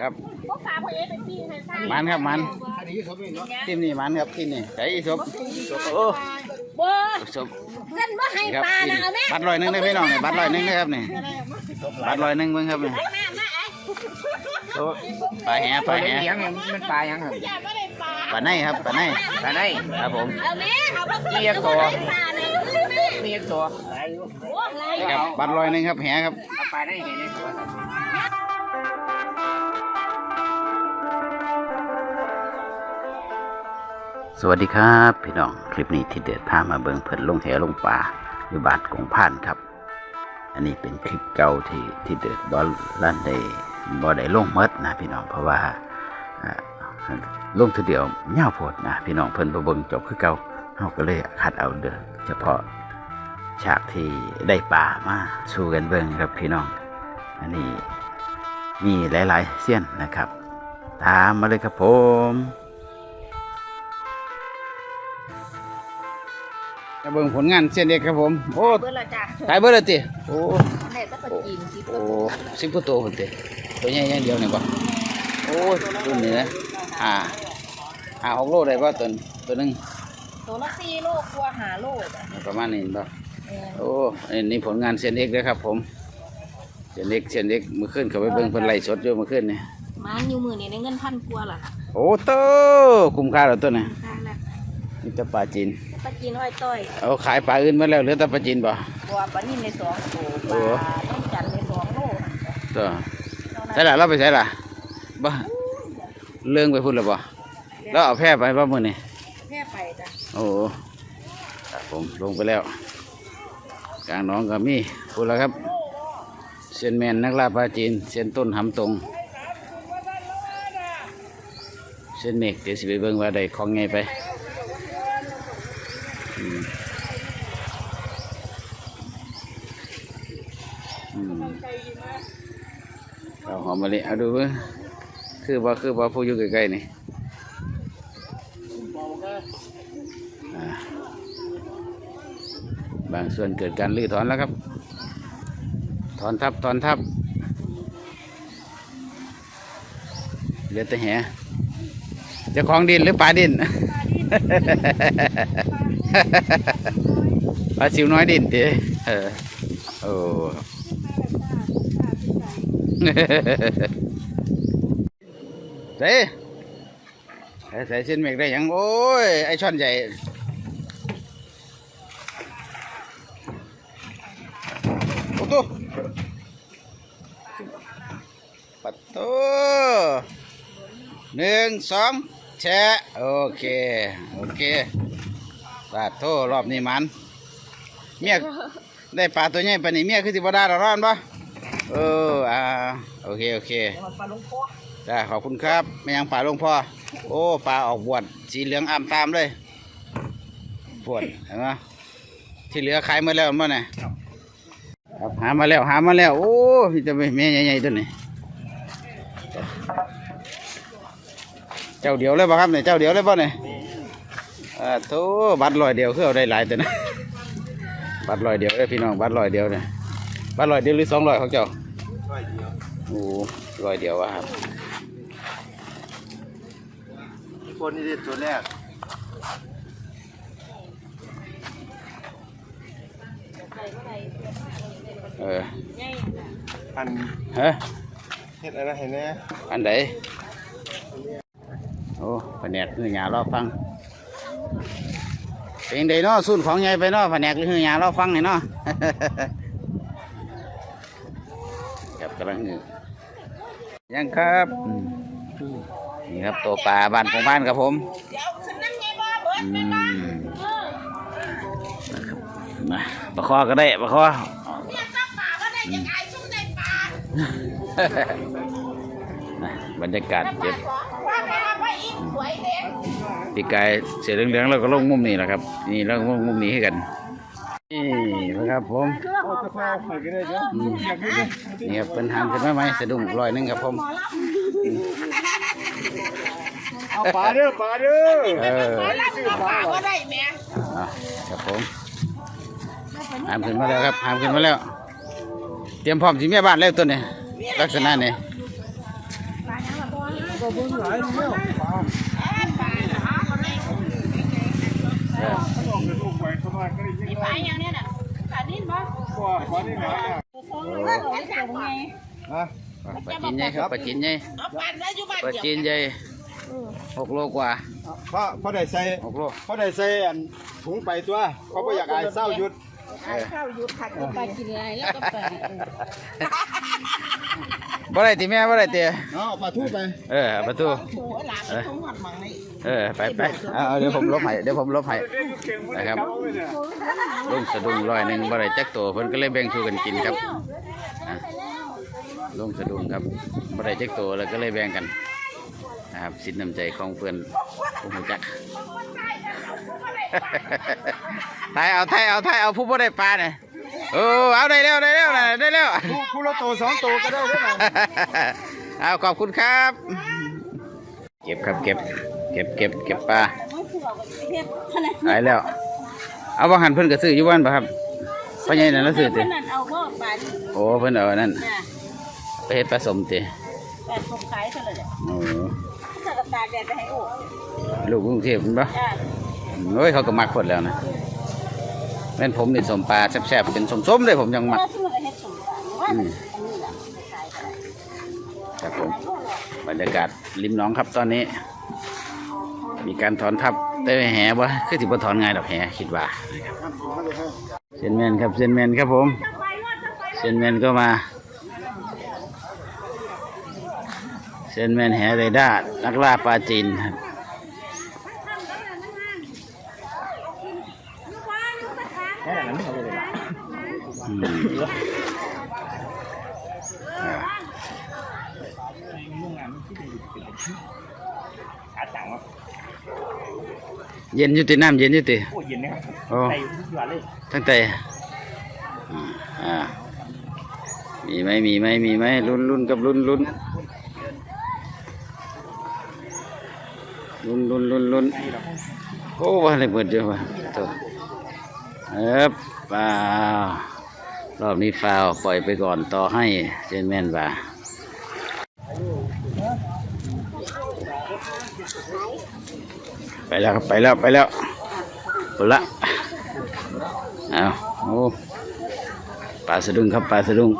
ครับพวกฝาพวกเอเป็นพี่ให้สร้างมันครับมันอันนี้เขาไม่เนาะทีมนี่มันครับทีมนี่ใส่อีศพโอ้บ่ศพเงินบ่ให้ครับปลานะเอาแม่บัตรลอยหนึ่งได้พี่น้องนี่บัตรลอยหนึ่งนะครับนี่บัตรลอยหนึ่งเบิ่งครับนี่แม่แม่ไอ้โอ้ปลาแหปลาแหเลี้ยงเนี่ยมันปลายังครับอย่าบ่ได้ปลาปลาในครับปลาในปลาไหนครับผมเอาแม่เอาบ่เรียกตัวปลาเนี่ยแม่เรียกตัวโอ้ไรนี่ครับบัตรลอยหนึ่งครับแหครับเอาปลาได้เห็น สวัสดีครับพี่น้องคลิปนี้ที่เดือดพามาเบิงเพิ่นลงแหลงป่าอยู่บานกงพานครับ อันนี้เป็นคลิปเก่าที่ที่เดือดบอลลั่นได้บ่ได้ลงเมดนะพี่น้องเพราะว่าอ่าลงทีเดียวเงาโพดนะพี่น้องเพิ่นบ่เบิงจบคือเก่าเฮาก็เลยคัดเอาเด้อเฉพาะฉากที่ได้ป่ามาสู้กันเบิงครับพี่น้อง อันนี้มีหลายๆเสี้ยนนะครับ ตามมาเลยครับผม จะเบิ่งผลงานเส้นเด็กครับผม โอ้เบิ่ละจ้ะตายเบิดแล้วติโอ้แม่ก็ไปกินสิโอ้สิบกว่าตัวพุ่นติตัวใหญ่อย่างเดียวนี่บ่โอ้ยตัวนี้นะอ่าอ่าหกโลได้บ่ตัวตัวหนึงตัวละ4โลกว่า5โลจ้ะประมาณนี้บ่เออโอ้อันนี้ผลงานเส้นเอกเด้อครับผมเส้นเอกเส้นเอกมื้อคืนเขาไปเบิ่งเพิ่นไล่สดอยู่มื้อคืนนี่มันอยู่มื้อนี้ได้เงินพันกว่าล่ะค่ะโอ้โตคุ้มค่าแล้วตัวนี้ค่าละนี่แต่ปลาจีน ปลาจีนอ้อยต้อยเอาขายปลาอื่นมาแล้วเหลือแต่ปลาจีนบ่บัวปลานิ่มในสองตัวปลาต้นจันทร์ในสองโลตัวใช่ล่ะเราไปใช่ล่ะบ่เรื่องไปพุ่นแล้วบ่แล้วเอาแพร่ไปบ่มื้อนี้แค่ไปจ้ะโอ้โหครับผมลงไปแล้วกลางหน้องก็มีพูดแล้วครับเซียนแมนนักล่าปลาจีนเซียนต้นหำตรงเซียนเมกเดี๋ยวสิไปเบิ่งว่าได้ของไงไปอืมอืม เอาหอมมะลิเอาดูเบิ่งคือว่าคือว่าผู้อยู่ใกล้ๆนี่บางส่วนเกิดการรื้อถอนแล้วครับ ถอนทับถอนทับเหลือแต่แหเจ้าของดินหรือปลาดิน ปลาสิวน้อยดินตีเออโอ้ใส่ใส่ใส่เส้นเมฆได้ยัง โอ้ย ไอช่อนใหญ่โอ้ตัวปัดตัวหนึ่งสองแชะโอเค โอเค ปัดโตรอบนี้มัน เมียได้ปลาตัวใหญ่ปานนี้เมียคือสิบดาเราร้อนปะเอออ่าโอเคโอเคปลาลงคอได้ขอบคุณครับไม่ยังป่าหลวงพ่อโอ้ปลาออกบวชสีเหลืองอ่ำตามเลยบวชเห็นไหมที่เหลือขายมาแล้วมั้งเนี่ยครับหามาแล้วหามาแล้ว โอ้พี่จะไปแม่ใหญ่ๆตัวนี้เจ้าเดียวเลยป่ะครับเนี่ยเจ้าเดียวเลยป่ะเนี่ย อ่าโธ่บัตรลอยเดียวคือเอาได้หลายตัวนะ บัตรลอยเดียวเลยพี่น้องบัตรลอยเดียวเนี่ยบัตรลอยเดียวหรือสองลอยของเจ้าโอ้ลอยเดียววะครับคนนี้ตัวแรกเอออันฮะเห็ดอะไรเห็นไหมอันไหนโอ้แผนกคือหยารอฟัง เป็นไดเนาะสุ่นของใหญ่ไปเนาะแผนกหรือหยารอฟังนี่เนาะ ครับกำลังนี่ยังครับอืมนี่ครับตัวปลาบ้านของบ้านครับผมเดี๋ยวขึ้นน้ำไงบ่เบิดอืไปบ้านมเออมาประคอก็ได้ประคอเนี่ยจับปลาก็ได้ยังไงชุ่มได้ปลานะบรรยากาศปลาเจ็บ สองว่าแม่ว่าอีกสวยเด็กปีกายเสียเหลืองๆแล้วก็ลงมุมนี้แหละครับ นี่แล้วลงมุมนี้ให้กัน นี่นะครับผมเครื่องหอมปลาไปก็ได้เนาะอืมนี่ครับเป็นหางขึ้นมาไหมสะดุ้งร้อยหนึงครับผม เอาปลาเด้อปลาเด้อเออหมอลำเอาปลาก็ได้แม่อะครับผมหามขึ้นมาแล้วครับหามขึ้นมาแล้ว เตรียมพร้อมสิแม่บ้านแล้วตัวนี้ลักษณะนี้ปลายังก็เบิ่งหลายแล้วปลา ปลาจีนใหญ่ครับปลาจีนใหญ่เอาปลาไว้อยู่บ้านปลาเดียวจีนใหญ่หกโลกว่าเพราะเพราะได้ใส่หกโลเพราะได้ใส่อันถุงไปตัวเขาบ่อยากอายเศร้าหยุดข้าวหยุดผักกับปลากินอะไรแล้วก็ปลา บ่ได้ติแม่บ่ได้ติเอาปลาทูไป เออประตู โอ้หลานมันคงหอดหมังนี่เออไปไปเอาเอาเดี๋ยวผมลบให้เดี๋ยวผมลบให้นะครับลุงสะดุ้งร้อยหนึ่งบ่ได้จักตัวเพิ่นก็เลยแบ่งสู่กันกินครับอะลุงสะดุ้งครับบ่ได้จักตัวแล้วก็เลยแบ่งกันนะครับสินน้ำใจของเพื่อนผู้หูจักถ่ายเอาถ่ายเอาถ่ายเอาผู้บ่ได้ปลาเนี่ย โอ้เอาได้แล้วได้แล้วนะได้แล้วผู้ผู้ละตัวสองตัวก็ได้ได้ไหมเอาขอบคุณครับ เก็บครับเก็บ เก็บเก็บเก็บปลาไม่ถูกเอาไปเฮ็ดเท่านั้นหายแล้ว เอาบางหันเพิ่นก็ซื้ออยู่บ้านป่ะครับพ่อใหญ่นั่นแล้วซื้อติเพิ่นนั่นเอาบ่ปลาดิโอ้เพิ่นเอาอันนั่นน่ะไปเฮ็ดผสมติแปดผมขายเท่าไหร่เนี่ยโอ้ถ้ากับตากแดดไปให้โอ้ลูกกรุงเทพฯมันปะจ้าโอ้ยเขาก็มักพดแล้วนะ แม่นผมนี่สมปลาแซ่บๆเป็นสมๆเลยผมยังมักถ้าซื้อไปเฮ็ดสมปลาว่าอันนี้ล่ะขายไปครับผมบรรยากาศริมน้องครับตอนนี้ มีการถอนทับได้แหบ่คือสิบ่ถอนง่ายดอกแหคิดว่าเซนแมนครับเซนแมนครับผมเซนแมนก็มาเซนแมนแหเรดานักล่าปลาจีนครับอืมอ่า เย็นอยู่ติน้ำเย็นอยู่ติโอ้เย็นนะครับโอ้ใส่ทุกอย่างเลยทั้งแต่อ่าอ่ามีไหมมีไหมมีไหมลุ้นลุ้นกับลุ้นลุ้นลุ้นลุ้นลุ้นลุ้นโอ้ว่าอะไรเปิดเยอะว่ะตัวเอ๊บเปล่า รอบนี้ฟาวปล่อยไปก่อนต่อให้เจนแมนว่าไปแล้วไปแล้วไปแล้วหมดละเอาโอ้ปลาสะดุ้งครับปลาสะดุ้ง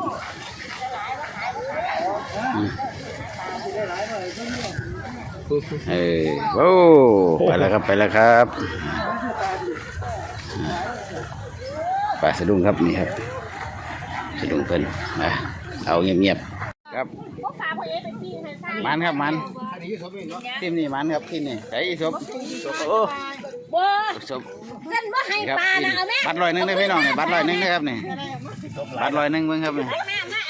เออโอ้ไปแล้วครับไปแล้วครับปลาสะดุ้งครับนี่ครับ เพิ่นนะเอาเงียบๆครับพวกปลาพวกเอ๊ะไปปิ้งให้ซ่ามันครับมันอันนี้เขาไม่เนาะทีมนี่มันครับทีมนี่ไอ้ศพโอ้บ่ศพเส้นบ่ให้ครับปลานะเอาแม่บัตรลอยหนึ่งได้พี่น้องนี่บัตรลอยหนึ่งนะครับนี่บัตรลอยหนึ่งเบิ่งครับนี่แม่แม่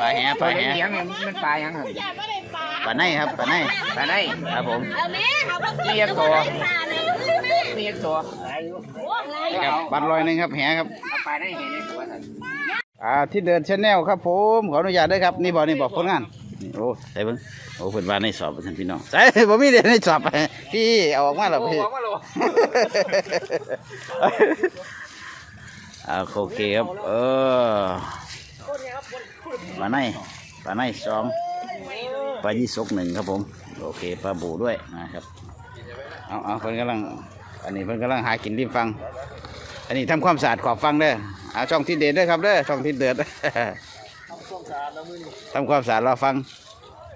ไอ้ปลาแหปลาแหเลี้ยงเนี่ยมันปลายังครับอย่าบ่ได้ปลาปลาในครับปลาในปลาได้ครับผมเอาแม่เอาบ่เรียกตัวปลาเลยแม่เลี้ยงตัวโอ้ไงนี่ครับบัตรลอยหนึ่งครับแหครับ เอาปลาได้เห็นไหมตัวสัตว์อ่าที่เดินชาแนลครับผมขออนุญาตด้วยครับนี่บอกนี่บอกผลงานนี่โอ้ใส่เบิ่งโอ้เพิ่นว่าในสอบท่านพี่น้องใส่บ่มีเดี๋ยวในสอบพี่เอาออกมาแล้วพี่ว่าโลอ่าโอเคครับเออปลาในปลาในสองปลายี่สกหนึ่งครับผม โอเคปลาบูด้วยนะครับเอาเอาเพิ่นกำลังอันนี้เพิ่นกำลังหากินริมฟัง อันนี้ทำความสะอาดขอบฟังเด้อเอาช่องที่เด็ดด้วยครับเด้อช่องที่เดือดทำความสะอาดรอฟัง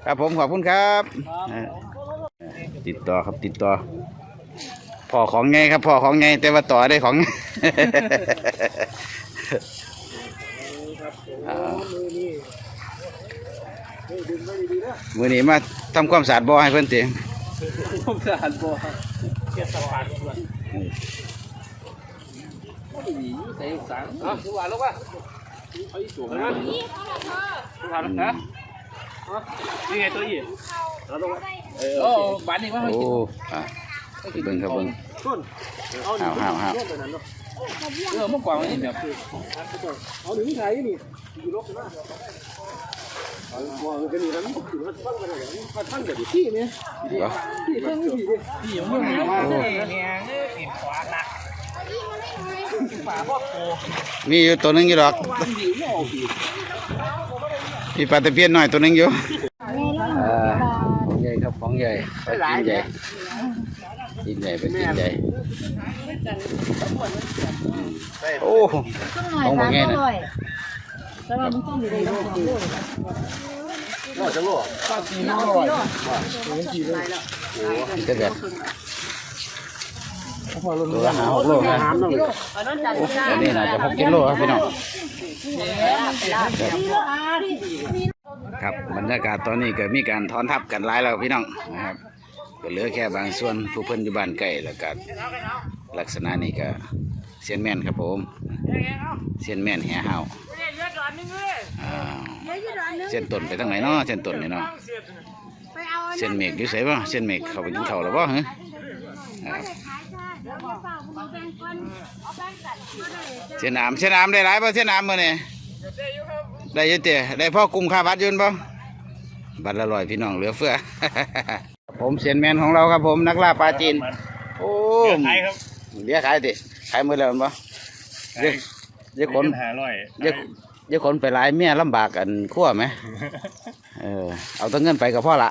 ครับผมขอบคุณครับเออติดต่อครับติดต่อพ่อของไงครับพ่อของไงแต่ว่าต่อได้ของอ่ามือนี้มาทำความสะอาดบ่อให้เพื่อนเตียงผมสะอาดบ่เก็บสะอาดด้วย ใส่สารอะดูว่าลูกว่าเอาอีสูงนะดูว่าลูกนะนี่ไงตัวอีเราต้องเออโอ้บ้านนี้ว่าโอ้อะเบิ่งครับเบิ่งต้นอาห้าวห้าวห้าวเออเมื่อก่อนนี่แบบเอาหนึ่งไทยนี่อยู่ลบกันนะเอาว่าเป็นอย่างนั้นถือว่าฟังกันอย่างนี้ฟังกันดิที่นี่ยเดี๋ยวที่ฟังที่ที่ยังไม่มีว่าเนี่ยติดขวาหนักฝาพ่อโต มีอยู่ตัวหนึงอยู่ดอกวันดีไม่ออกดีมีปลาตะเพียนหน่อยตัวหนึงอยู่นี่อ่าของใหญ่ครับของใหญ่ไปกินใหญ่กินใหญ่ไปกินใหญ่อืมโอ้ของบ่แง่น่ะแต่ว่ามันต้องอยู่ในโลกโลกรอดจังโลป้าสีน้อยเป็นกี่เลยก็แบบพอลงตั วละหาหกโลนะน้ำหน่น่าจะหกกิโลครับพี่น้องครับบรรยากาศตอนนี้ก็มีการถอนทับกันหลายแล้วพี่น้องนะครับก็เหลือแค่บางส่วนผู้เพิ่นอยู่บ้านใกล้แล้วก็ลักษณะนี้ก็เซียนแม่นครับผมเซียนแม่นแห่เฮาอ้าเส้นต้นไปทางไหนเนาะเส้นต้นนี่เนาะเส้นเมฆอยู่ไสบ่เส้นเมฆเข้าไปกินข้าวแล้วบ่ฮะครับ เส้นน้ำเส้นน้ำได้หลายบ่เส้นน้ำมื้อนี้ได้อยี่เตะได้พ่อกลุ่มค่าบัตรอยืนบ่บัตรละร้อยพี่น้องเหลือเฟือ ผมเซียนแมนของเราครับผมนักล่าปลาจีน โอ้ขายครับเดี๋ยวขายดิขายหมือแล้วแม่นบ่เดี๋ยวเดี๋ยวคนหาร้อยเดี๋ยวเดี๋ยวคนไปหลายเมียลำบากกันขั้วไหมเออเอาแตั้งเงินไปกับพ่อละ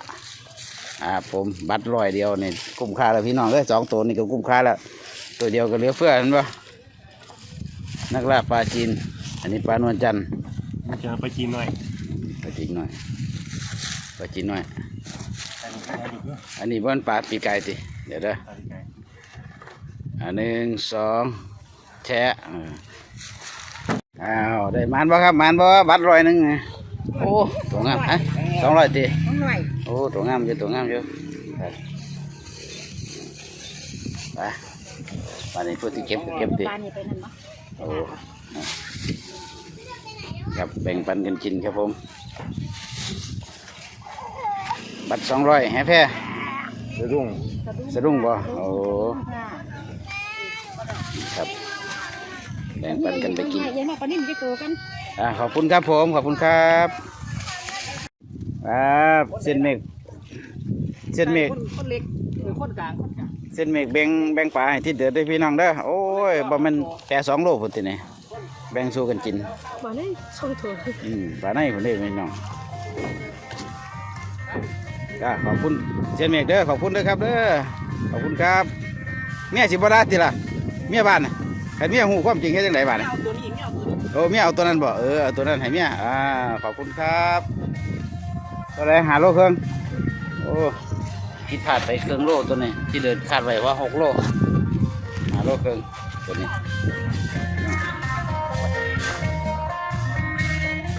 อ่าผมบัตรร้อยเดียวนี่คุ้มค่าแล้วพี่น้องเลยสองตัวนี่ก็คุ้มค่าแล้ว ตัวเดียวก็เหลือเฟือเห็นบ่นักล่าปลาจีน อันนี้ปลานวลจันทร์จะไปกินหน่อยปลาจีนหน่อยปลาจีนหน่อย อันนี้บ้านปลาปีกไก่ติเดี๋ยวเด้ออันหนึ่งสองแชะเอออ้าวได้มานบ่ครับมานบ่บัตรร้อยหนึ่งไงโอ้ตัวงามฮะ สองร้อยติต้องหน่อยโอ้ตัวงามอยู่ตัวงามอยู่ไปไปไปนี่พูดที่เก็บก็เก็บติปลานี่ไปนั่นเนาะโอ้ครับแบ่งปันกันกินครับผม บัตรสองร้อยแฮ่แพ้เดี๋ยวรุ่งสะดุ้งบ่โอ้ครับแบ่งปันกันไปกินยังมาปลานิ่มจะโตกันอ่าขอบคุณครับผม ขอบคุณครับ ครับเส้นเมฆเส้นเมฆคนเล็กหรือคนกลางคนกลางเส้นเมฆแบ่งแบ่งปลาให้ที่เดือดด้วยพี่น้องเด้อโอ้ยบ่แมันแปรสองโลพุ่นตินี่แบ่งสู้กันกินมาเลยช่องโถอืมปลาในพุ่นเด้พี่น้องก็ขอบคุณเส้นเมฆเด้อขอบคุณเด้อครับเด้อขอบคุณครับเมียสิบ่ได้ติล่ะเมียบ้านน่ะใครเมียหูความจริงแค่จังไดบ้านน่ะเอาตัวนี้ไม่เอาตัวนี้โอ้เมียเอาตัวนั้นบ่เออเอาตัวนั้นให้เมียอ่าขอบคุณครับ ตัวไหนหาโลเครื่องโอ้คิดพลาดไปเครื่องโลตัวนี้ ที่เดินคาดไว้ว่าหกโลหาโลเครื่องตัวนี้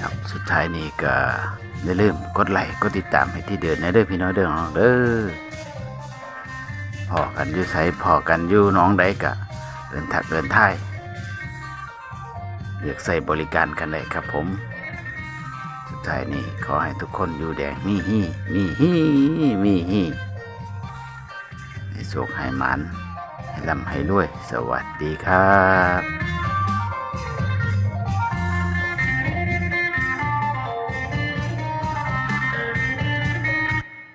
ครับสุดท้ายนี้ก็อย่าลืมกดไลค์กดติดตามให้ที่เดินในเด้อพี่น้องเด้อน้องเด้อพอกันอยู่ไสพอกันอยู่หน้องใดกะเดินถักเดินท้ายเลือกใส่บริการกันเลยครับผม สุดท้ายนี้ขอให้ทุกคนอยู่แดงมีฮีมีฮีมีฮีให้โชคให้มันให้ลำให้รวย สวัสดีครับ